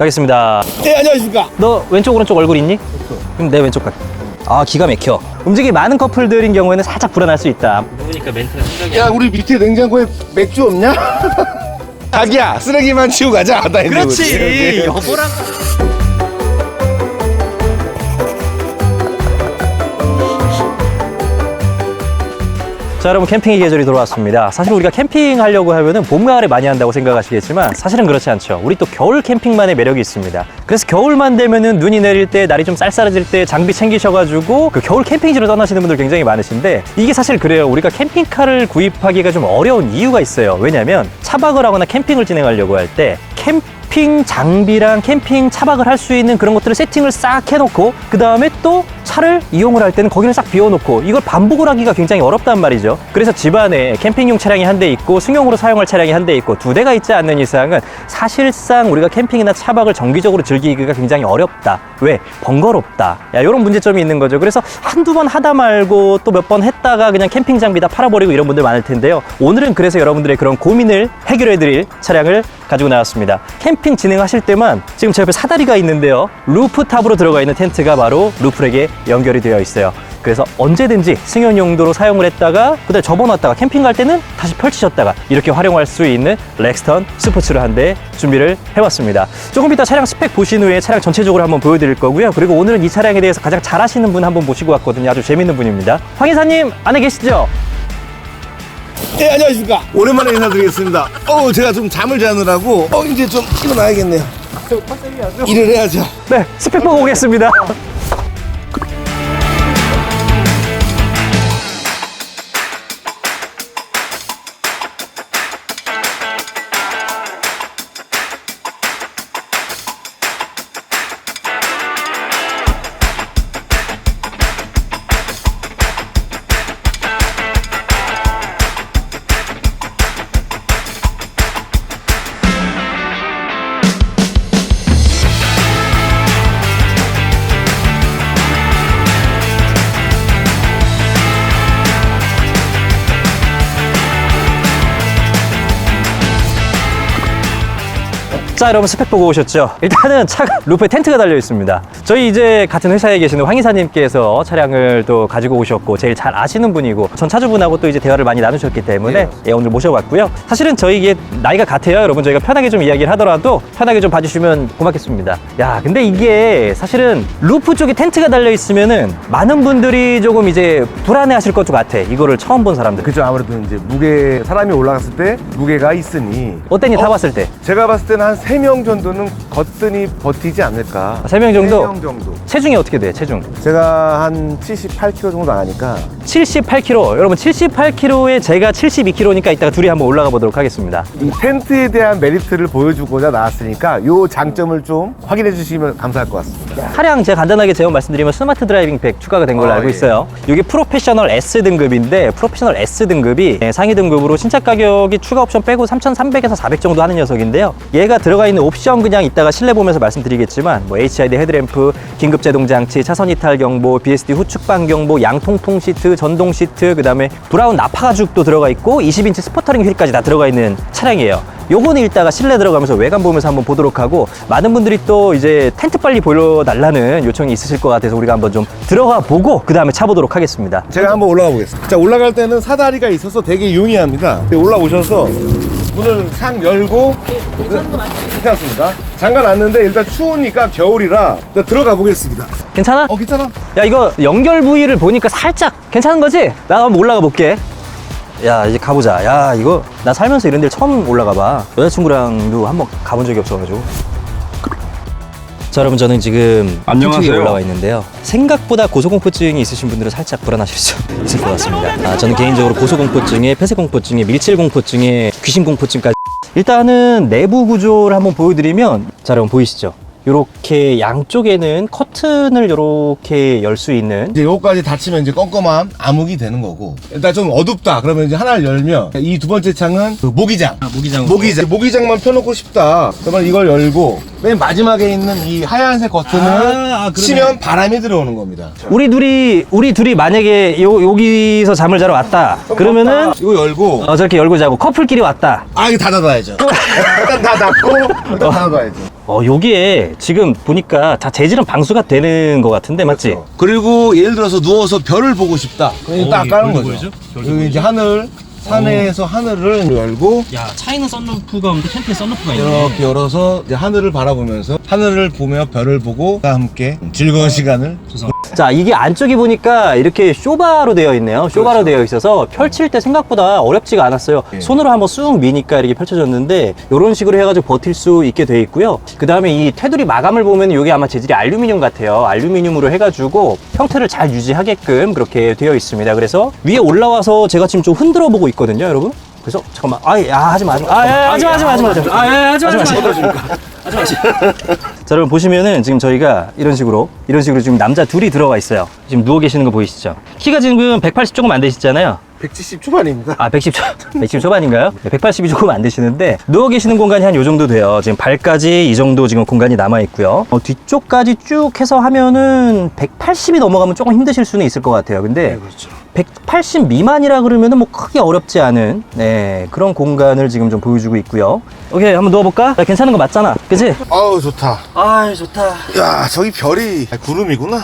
가겠습니다. 네, 안녕하십니까. 너 왼쪽 오른쪽 얼굴 있니? 그럼 내 왼쪽 갈게. 아 기가 막혀. 움직이 많은 커플들인 경우에는 살짝 불안할 수 있다. 야, 우리 밑에 냉장고에 맥주 없냐? 자기야, 쓰레기만 치우고 가자. 나 이제 그렇지. 여보랑. 자 여러분 캠핑의 계절이 돌아왔습니다. 사실 우리가 캠핑하려고 하면은 봄, 가을에 많이 한다고 생각하시겠지만 사실은 그렇지 않죠. 우리 또 겨울 캠핑만의 매력이 있습니다. 그래서 겨울만 되면은 눈이 내릴 때 날이 좀 쌀쌀해질 때 장비 챙기셔가지고 그 겨울 캠핑지로 떠나시는 분들 굉장히 많으신데 이게 사실 그래요. 우리가 캠핑카를 구입하기가 좀 어려운 이유가 있어요. 왜냐면 차박을 하거나 캠핑을 진행하려고 할 때 캠핑 장비랑 캠핑 차박을 할 수 있는 그런 것들을 세팅을 싹 해놓고 그 다음에 또 차를 이용을 할 때는 거기를 싹 비워놓고 이걸 반복을 하기가 굉장히 어렵단 말이죠. 그래서 집안에 캠핑용 차량이 한 대 있고 승용으로 사용할 차량이 한 대 있고 두 대가 있지 않는 이상은 사실상 우리가 캠핑이나 차박을 정기적으로 즐기기가 굉장히 어렵다. 왜? 번거롭다. 야, 이런 문제점이 있는 거죠. 그래서 한두 번 하다 말고 또 몇 번 했다가 그냥 캠핑 장비 다 팔아버리고 이런 분들 많을 텐데요. 오늘은 그래서 여러분들의 그런 고민을 해결해 드릴 차량을 가지고 나왔습니다. 캠핑 진행하실 때만 지금 제 옆에 사다리가 있는데요. 루프탑으로 들어가 있는 텐트가 바로 루프렉에 연결이 되어 있어요. 그래서 언제든지 승용 용도로 사용을 했다가 그다음에 접어놨다가 캠핑 갈 때는 다시 펼치셨다가 이렇게 활용할 수 있는 렉스턴 스포츠를 한 대 준비를 해봤습니다. 조금 이따 차량 스펙 보신 후에 차량 전체적으로 한번 보여드릴 거고요. 그리고 오늘은 이 차량에 대해서 가장 잘 아시는 분한분 모시고 왔거든요. 아주 재밌는 분입니다. 황 이사님 안에 계시죠? 네, 안녕하십니까. 오랜만에 인사드리겠습니다. 어, 제가 좀 잠을 자느라고, 어, 이제 좀 일어나야겠네요. 일을 해야죠. 네, 스펙 보고 오겠습니다. 자, 여러분 스펙 보고 오셨죠? 일단은 차가 루프에 텐트가 달려 있습니다. 저희 이제 같은 회사에 계시는 황 이사님께서 차량을 또 가지고 오셨고 제일 잘 아시는 분이고 전 차주분하고 또 이제 대화를 많이 나누셨기 때문에 예, 오늘 모셔봤고요. 사실은 저희 이게 나이가 같아요. 여러분 저희가 편하게 좀 이야기를 하더라도 편하게 좀 봐주시면 고맙겠습니다. 야, 근데 이게 사실은 루프 쪽에 텐트가 달려 있으면은 많은 분들이 조금 이제 불안해하실 것 같아. 이거를 처음 본 사람들. 그죠 아무래도 이제 무게 사람이 올라갔을 때 무게가 있으니 어땠니 타봤을 때? 제가 봤을 때는 한세 명 정도는 거뜬히 버티지 않을까 아, 세명 정도? 세명 정도 체중이 어떻게 돼? 체중? 제가 한 78kg 정도 나가니까 78kg. 여러분 78kg에 제가 72kg니까 이따가 둘이 한번 올라가 보도록 하겠습니다. 이 텐트에 대한 메리트를 보여주고자 나왔으니까 요 장점을 좀 확인해 주시면 감사할 것 같습니다 차량 제가 간단하게 제목 말씀드리면 스마트 드라이빙 백 추가가 된 걸로 아, 알고 예. 있어요. 이게 프로페셔널 S 등급인데 프로페셔널 S 등급이 예, 상위 등급으로 신차 가격이 추가 옵션 빼고 3,300에서 400 정도 하는 녀석인데요. 얘가 들어가 있는 옵션 그냥 이따가 실내 보면서 말씀드리겠지만 뭐 HID 헤드램프, 긴급 제동 장치, 차선 이탈 경보, BSD 후측방 경보, 양통풍 시트, 전동 시트, 그다음에 브라운 나파 가죽도 들어가 있고 20인치 스포터링 휠까지 다 들어가 있는 차량이에요. 요거는 이따가 실내 들어가면서 외관 보면서 한번 보도록 하고 많은 분들이 또 이제 텐트 빨리 보여달라는 요청이 있으실 것 같아서 우리가 한번 좀 들어가 보고 그 다음에 차보도록 하겠습니다. 제가 한번 올라가 보겠습니다 자 올라갈 때는 사다리가 있어서 되게 용이합니다 네, 올라오셔서 문을 상 열고 괜찮습니다 잠깐 왔는데 일단 추우니까 겨울이라 일단 들어가 보겠습니다 괜찮아? 어 괜찮아 야 이거 연결 부위를 보니까 살짝 괜찮은 거지? 나 한번 올라가 볼게. 야 이제 가보자. 야 이거 나 살면서 이런 데를 처음 올라가 봐. 여자친구랑도 한번 가본 적이 없어가지고. 자 여러분 저는 지금 안녕하세요. 위에 올라와 있는데요. 생각보다 고소공포증이 있으신 분들은 살짝 불안하실 수 있을 것 같습니다. 아, 저는 개인적으로 고소공포증에 폐쇄공포증에 밀실공포증에 귀신공포증까지 일단은 내부 구조를 한번 보여드리면 자 여러분 보이시죠? 이렇게 양쪽에는 커튼을 이렇게 열 수 있는 이제 요거까지 닫히면 이제 껌껌함 암흑이 되는 거고 일단 좀 어둡다 그러면 이제 하나를 열면 이 두 번째 창은 그 모기장 모기장 모기장 모기장만 펴놓고 싶다 그러면 이걸 열고 맨 마지막에 있는 이 하얀색 버튼을 아, 아, 그러네. 치면 바람이 들어오는 겁니다. 우리 둘이 우리 둘이 만약에 요, 여기서 잠을 자러 왔다. 그러면은 이거 열고 어, 저렇게 열고 자고 커플끼리 왔다. 아 이거 다 닫아야죠. 일단 다 닫고 일단 다 닫아야죠. 어, 여기에 지금 보니까 다 재질은 방수가 되는 것 같은데 맞지? 그리고 예를 들어서 누워서 별을 보고 싶다. 그럼 딱 까는 거죠. 여기 이제 하늘 산에서 하늘을 열고 야 차이는 썬루프가 없는데 캠핑에 썬루프가 이렇게 열어서 이제 하늘을 바라보면서 하늘을 보며 별을 보고 다 함께 즐거운 시간을 자 이게 안쪽이 보니까 이렇게 쇼바로 되어 있네요. 쇼바로 되어 있어서 펼칠 때 생각보다 어렵지가 않았어요. 예. 손으로 한번 쑥 미니까 이렇게 펼쳐졌는데 이런 식으로 해가지고 버틸 수 있게 되어 있고요. 그 다음에 이 테두리 마감을 보면 이게 아마 재질이 알루미늄 같아요. 알루미늄으로 해가지고 형태를 잘 유지하게끔 그렇게 되어 있습니다. 그래서 위에 올라와서 제가 지금 좀 흔들어 보고 있거든요 여러분 그래서 잠깐만 아, 야, 하지 마, 하지 마, 아, 야, 하지 마, 하지 마, 하지 마, 하지 마, 아, 야, 하지 마, 하지 마, 하지 마. 자, 여러분 보시면은 지금 저희가 이런 식으로 이런 식으로 지금 남자 둘이 들어가 있어요. 지금 누워 계시는 거 보이시죠? 키가 지금 180 조금 안 되시잖아요. 170 초반입니다. 아, 110, 초, 110 초반인가요? 180이 조금 안 되시는데 누워 계시는 공간이 한 요 정도 돼요. 지금 발까지 이 정도 지금 공간이 남아 있고요. 어, 뒤쪽까지 쭉 해서 하면은 180이 넘어가면 조금 힘드실 수는 있을 것 같아요. 근데 그렇죠. 180 미만이라 그러면은 뭐 크게 어렵지 않은 네, 그런 공간을 지금 좀 보여주고 있고요. 오케이, 한번 누워볼까? 야, 괜찮은 거 맞잖아. 그치? 아우 좋다. 아, 좋다. 야 저기 별이 아, 구름이구나.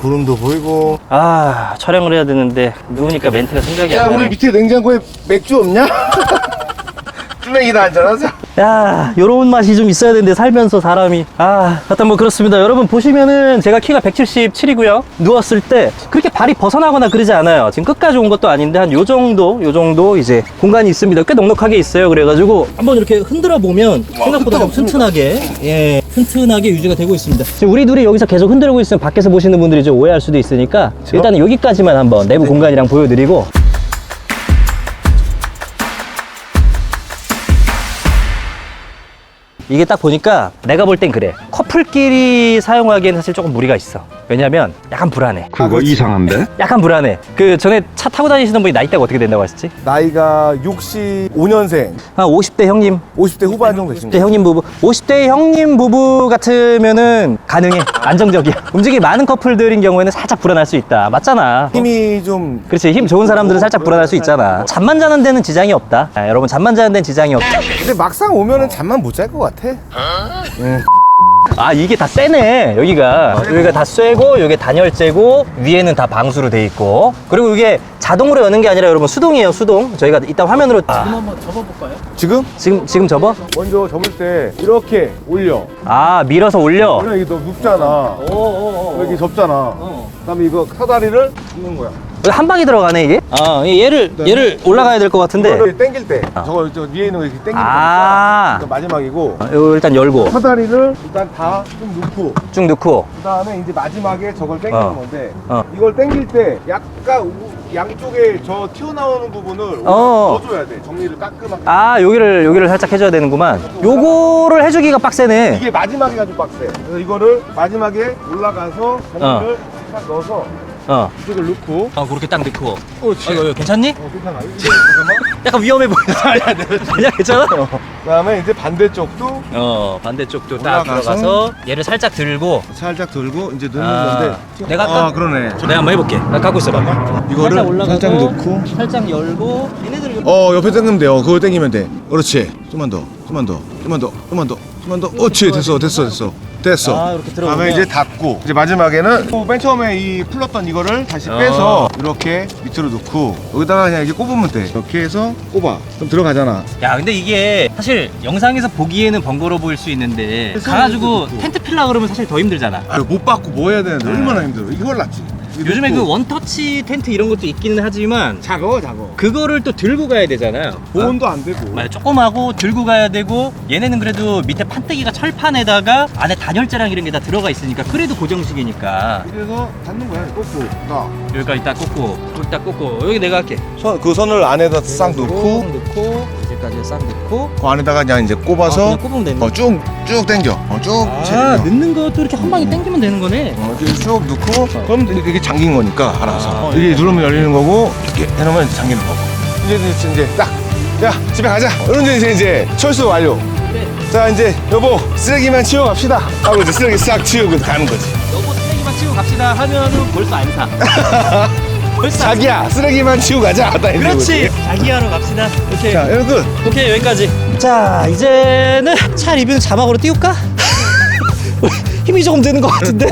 구름도 보이고. 아, 촬영을 해야 되는데 누우니까 멘트가 생각이 야안 우리 나네. 밑에 냉장고에 맥주 없냐? 쭈맥이나 한잔 하자. 야, 요런 맛이 좀 있어야 되는데 살면서 사람이 아, 하여튼 뭐 그렇습니다. 여러분 보시면은 제가 키가 177이고요. 누웠을 때 그렇게 발이 벗어나거나 그러지 않아요. 지금 끝까지 온 것도 아닌데 한 요 정도, 요 정도 이제 공간이 있습니다. 꽤 넉넉하게 있어요. 그래가지고 한번 이렇게 흔들어 보면 생각보다 좀 튼튼하게 예, 튼튼하게 유지가 되고 있습니다. 지금 우리 둘이 여기서 계속 흔들고 있으면 밖에서 보시는 분들이 좀 오해할 수도 있으니까 일단은 여기까지만 한번 내부 공간이랑 보여드리고 이게 딱 보니까 내가 볼 땐 그래. 커플끼리 사용하기에는 사실 조금 무리가 있어. 왜냐면 약간 불안해. 그거 이상한데? 약간 불안해. 그 전에 차 타고 다니시는 분이 나이대가 어떻게 된다고 하셨지? 나이가 65년생, 한 50대 형님, 50대 후반 정도 50대 되십니다. 형님 부부. 50대 형님 부부 같으면은 가능해. 안정적이야. 움직임이 많은 커플들인 경우에는 살짝 불안할 수 있다. 맞잖아. 힘이 좀 그렇지. 힘 좋은 사람들은 살짝 불안할 수 있잖아. 잠만 자는 데는 지장이 없다. 아, 여러분 잠만 자는 데는 지장이 없다. 근데 막상 오면은 잠만 못 잘 것 같아. 아 이게 다 세네 여기가. 여기가 다 쇠고 여기 단열재고 위에는 다 방수로 돼 있고. 그리고 이게 자동으로 여는 게 아니라 여러분 수동이에요 수동. 저희가 이따 화면으로 지금 지금? 지금 접어? 먼저 접을 때 이렇게 올려. 아 밀어서 올려. 원래 이게 너 눕잖아. 이렇게 접잖아. 그다음에 이거 사다리를 눕는 거야. 한 방에 들어가네 이게? 아 얘를 얘를 올라가야 될 것 같은데. 이거를 당길 때 저거 저 위에 있는 거 이렇게 당기는 아. 거니까 마지막이고. 어, 이거 일단 열고. 사다리를 일단 다좀 넣고. 쭉 넣고. 그 다음에 이제 마지막에 저걸 당기는 어. 건데 어. 이걸 당길 때 약간 우- 양쪽에 저 튀어나오는 부분을 어. 넣어줘야 돼. 정리를 깔끔하게. 아 여기를 여기를 살짝 해줘야 되는구만. 요거를 해주기가 빡세네. 이게 마지막에 가지고 빡세. 그래서 이거를 마지막에 올라가서 정리를 딱 넣어서 어. 이쪽을 넣고. 아 그렇게 딱 넣고. 그렇지 이거, 이거 괜찮니? 어, 괜찮아. 이거 잠깐만. 약간 위험해 보이는데 아니야. 괜찮아? 그다음에 이제 반대쪽도 어 반대쪽도 딱 올라가서. 들어가서 얘를 살짝 들고. 살짝 들고 이제 넣는 아, 건데. 내가 아 아까- 그러네. 내가 한번 해볼게. 나 갖고 있어봐. 이거를 살짝 올라가서 살짝 넣고. 살짝 열고 얘네들을 어 옆에 당기면 돼요. 그거 당기면 돼. 그렇지. 좀만 더 좀만 더 좀만 더 좀만 더 좀만 더. 그렇지 됐어 됐어 됐어 됐어. 아, 이렇게 들어오면. 다음에 이제 닫고. 이제 마지막에는 또맨 처음에 이 풀렀던 이거를 다시 어. 빼서 이렇게 밑으로 넣고 여기다가 그냥 이렇게 꼽으면 돼. 이렇게 해서 꼽아. 그럼 들어가잖아. 야 근데 이게 사실 영상에서 보기에는 번거로워 보일 수 있는데 가가지고 텐트 필라 그러면 사실 더 힘들잖아. 아, 못 받고 뭐 해야 되는데 얼마나 힘들어. 이걸 낫지 요즘에 그 원터치 텐트 이런 것도 있기는 하지만 작어 작어. 그거를 또 들고 가야 되잖아요. 보온도 안 되고. 맞아 조그마고 들고 가야 되고 얘네는 그래도 밑에 판때기가 철판에다가 안에 단열재랑 이런 게 다 들어가 있으니까 그래도 고정식이니까. 그래서 닫는 거야 꽂고. 나. 여기까지 딱 꽂고 여기 딱 꽂고. 여기 내가 할게. 선, 그 선을 안에다 싹 넣고. 넣고 이제까지 싹 넣고 그 안에다가 그냥 이제 아, 꼽아서 그냥 꼽으면 되는 어, 쭉, 쭉 당겨. 어, 쭉. 아 채려. 넣는 것도 이렇게 한 방에 당기면 되는 거네 어, 이렇게 쭉 넣고, 그럼 이게 잠긴 거니까, 알아서. 어, 이게 누르면 열리는 거고, 이렇게 해놓으면 잠기는 거고. 이제, 이제, 이제 딱, 야, 집에 가자. 이런 이제, 이제, 철수 완료. 그래 자 이제 여보 쓰레기만 치워 갑시다 하고 이제 쓰레기 싹 치우고 가는 거지 여보 쓰레기만 치고 갑시다 하면은 벌써 안 사. 벌써 자기야 쓰레기만 치우고 가자 그렇지. 거지. 자기 하러 갑시다. 오케이. 자 여러분 오케이 여기까지. 자 이제는 차 리뷰는 자막으로 띄울까? 힘이 조금 드는 것 같은데.